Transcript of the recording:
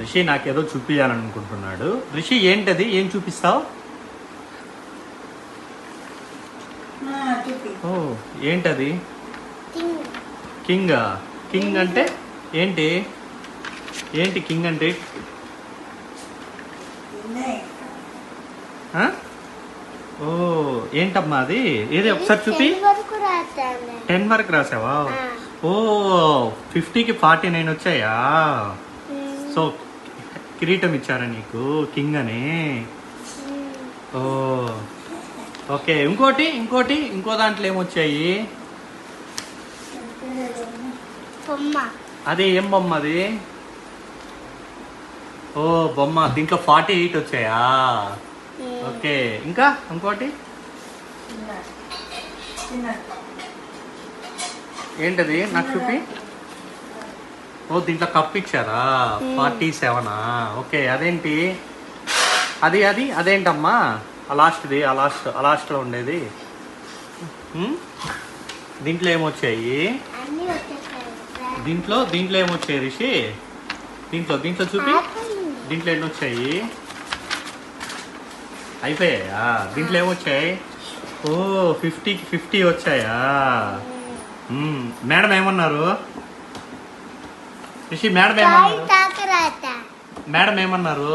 రిషి నాకేదో చూపించాలనుకుంటున్నాడు రిషి ఏంటది? ఏం చూపిస్తావు? ఓ ఏంటది? కింగ్. కింగ్? అంటే ఏంటి? ఏంటి కింగ్ అంటే? ఓ ఏంటమ్మా అది? ఏది ఒకసారి చూపి. టెన్ వరకు రాసావా. ఓ ఫిఫ్టీకి ఫార్టీ నైన్ వచ్చాయా. సో కిరీటం ఇచ్చారా నీకు? కింగ్ అని. Oh okay. ఇంకోటి ఇంకోటి ఇంకో దాంట్లో ఏమొచ్చాయి? అది ఏం బొమ్మ అది? ఓ బొమ్మ. దీంట్లో ఫార్టీ ఎయిట్ వచ్చాయా. ఓకే. ఇంకా ఇంకోటి? ఏంటది? నాకు చూపి. ఓ దీంట్లో కప్ ఇచ్చారా? ఫార్టీ సెవెనా? ఓకే అదేంటి? అది అది అదేంటమ్మా? ఆ లాస్ట్ది ఆ లాస్ట్ ఆ లాస్ట్లో ఉండేది? దీంట్లో ఏమొచ్చాయి? దీంట్లో దీంట్లో ఏమొచ్చాయి రిషి? దీంట్లో దీంట్లో చూపి. దీంట్లో ఎన్ని వచ్చాయి అయిపోయాయా? దీంట్లో ఏమొచ్చాయి? ఓ ఫిఫ్టీకి ఫిఫ్టీ వచ్చాయా. మేడం ఏమన్నారు? రిషి మేడం ఏమన్నారు? మేడం ఏమన్నారు?